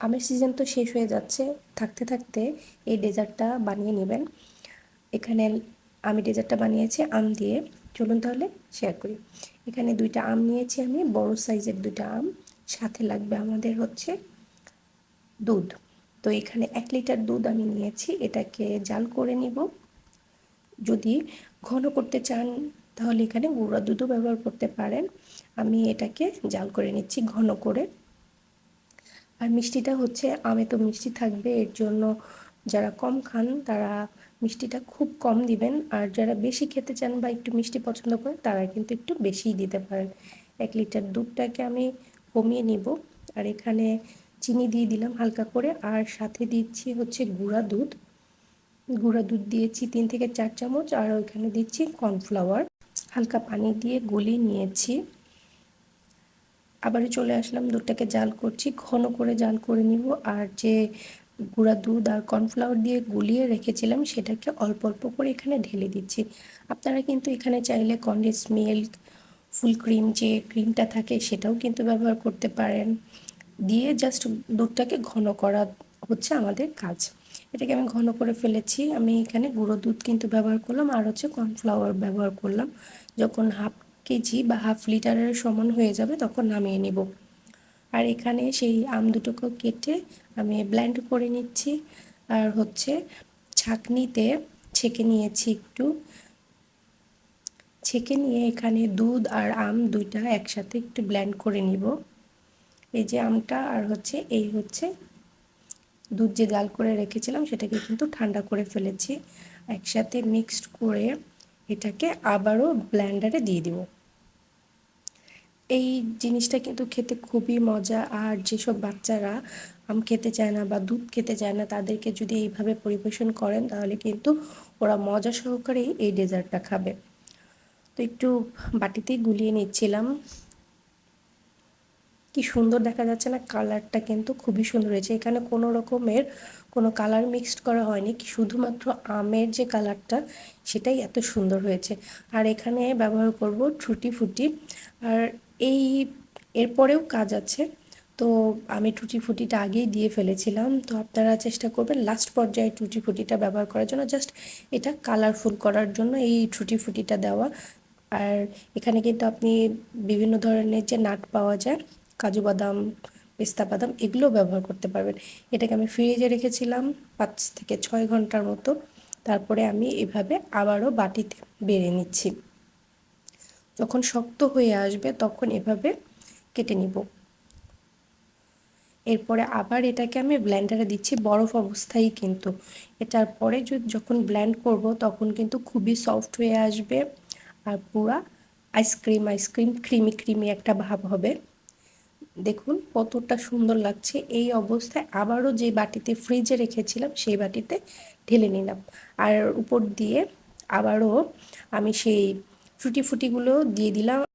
আমের সিজন তো শেষ হয়ে যাচ্ছে। থাকতে থাকতে এই ডেজার্টটা বানিয়ে নেবেন। এখানে আমি ডেজার্টটা বানিয়েছি, আম দিয়ে। চলুন তাহলে শেয়ার করি। এখানে দুইটা আম নিয়েছি আমি, বড় সাইজের দুইটা আম। সাথে লাগবে আমাদের হচ্ছে দুধ। তো এখানে এক লিটার দুধ আমি নিয়েছি, এটাকে জাল করে নিব। যদি ঘন করতে চান, তাহলে এখানে গুঁড়া দুধও ব্যবহার করতে পারেন। আমি এটাকে জাল করে নিচ্ছি ঘন করে। আর মিষ্টিটা হচ্ছে আমে তো মিষ্টি থাকবে, এর জন্য যারা কম খান তারা মিষ্টিটা খুব কম দিবেন। আর যারা বেশি খেতে চান বা একটু মিষ্টি পছন্দ করেন তারা কিন্তু একটু বেশিই দিতে পারেন। এক লিটার দুধটাকে আমি কমিয়ে নিব। আর এখানে চিনি দিয়ে দিলাম হালকা করে। আর সাথে দিচ্ছি হচ্ছে গুঁড়া দুধ। গুঁড়া দুধ দিয়েছি তিন থেকে চার চামচ। আর ওইখানে দিচ্ছি কর্নফ্লাওয়ার। হালকা পানি দিয়ে গলিয়ে নিয়েছি। আবারও চলে আসলাম, দুধটাকে জাল করছি, ঘন করে জাল করে নিব। আর যে গুঁড়া দুধ আর কর্নফ্লাওয়ার দিয়ে গুলিয়ে রেখেছিলাম, সেটাকে অল্প অল্প করে এখানে ঢেলে দিচ্ছি। আপনারা কিন্তু এখানে চাইলে কন্ডেন্স মিল্ক ফুল ক্রিম যে ক্রিমটা থাকে, সেটাও কিন্তু ব্যবহার করতে পারেন। দিয়ে জাস্ট দুধটাকে ঘন করা হচ্ছে আমাদের কাজ। এটাকে আমি ঘন করে ফেলেছি, আমি এখানে গুঁড়ো দুধ কিন্তু ব্যবহার করলাম, আর হচ্ছে কর্নফ্লাওয়ার ব্যবহার করলাম। যখন হাফ কেজি বা হাফ লিটারের সমান হয়ে যাবে, তখন নামিয়ে নিব। আর এখানে সেই আম দুটোকে কেটে আমি ব্ল্যান্ড করে নিচ্ছি। আর হচ্ছে ছাকনিতে ছেঁকে নিয়েছি একটু। ছেঁকে নিয়ে এখানে দুধ আর আম দুইটা একসাথে একটু ব্ল্যান্ড করে নিব। এই যে আমটা আর হচ্ছে এই হচ্ছে দুধ যে জাল করে রেখেছিলাম, সেটাকে কিন্তু ঠান্ডা করে ফেলেছি। একসাথে মিক্সড করে এটাকে আবারও ব্ল্যান্ডারে দিয়ে দিব। এই জিনিসটা কিন্তু খেতে খুবই মজা, আর যেসব বাচ্চারা আম খেতে চায় না বা দুধ খেতে চায় না, তাদেরকে যদি এইভাবে পরিবেশন করেন, তাহলে কিন্তু ওরা মজা সহকারেই এই ডেজার্টটা খাবে। তো একটু বাটিতেই গুলিয়ে নিচ্ছিলাম। কি সুন্দর দেখা যাচ্ছে না, কালারটা কিন্তু খুবই সুন্দর হয়েছে। এখানে কোনো রকমের কোনো কালার মিক্সড করা হয়নি শুধুমাত্র আমের যে কালারটা সেটাই এত সুন্দর হয়েছে। আর এখানে ব্যবহার করব ট্রুটি ফুটি। আর এই এরপরেও কাজ আছে। তো আমি টুটি ফুটিটা আগেই দিয়ে ফেলেছিলাম। তো আপনারা চেষ্টা করবেন লাস্ট পর্যায়ে টুটি ফুটিটা ব্যবহার করার জন্য জাস্ট এটা কালারফুল করার জন্য এই টুটি ফুটিটা দেওয়া। আর এখানে কিন্তু আপনি বিভিন্ন ধরনের যে নাট পাওয়া যায় কাজু বাদাম, পেস্তা বাদাম এগুলো ব্যবহার করতে পারবেন। এটাকে আমি ফ্রিজে রেখেছিলাম পাঁচ থেকে ছয় ঘণ্টার মতো। তারপরে আমি এভাবে আবারও বাটিতে বেড়ে নিচ্ছি। যখন শক্ত হয়ে আসবে তখন এভাবে কেটে নিব। এরপরে আবার এটাকে আমি ব্ল্যান্ডারে দিচ্ছি, বরফ অবস্থায় কিন্তু। এটার পরে যদি যখন ব্ল্যান্ড করব তখন কিন্তু খুবই সফট হয়ে আসবে। আর পুরা আইসক্রিম আইসক্রিম ক্রিমি ক্রিমি একটা ভাব হবে। দেখুন কতটা সুন্দর লাগছে। এই অবস্থায় আবারও যে বাটিতে ফ্রিজে রেখেছিলাম, সেই বাটিতে ঢেলে নিলাম। আর উপর দিয়ে আবারও আমি সেই ফুটি ফুটিগুলো দিয়ে দিলাম।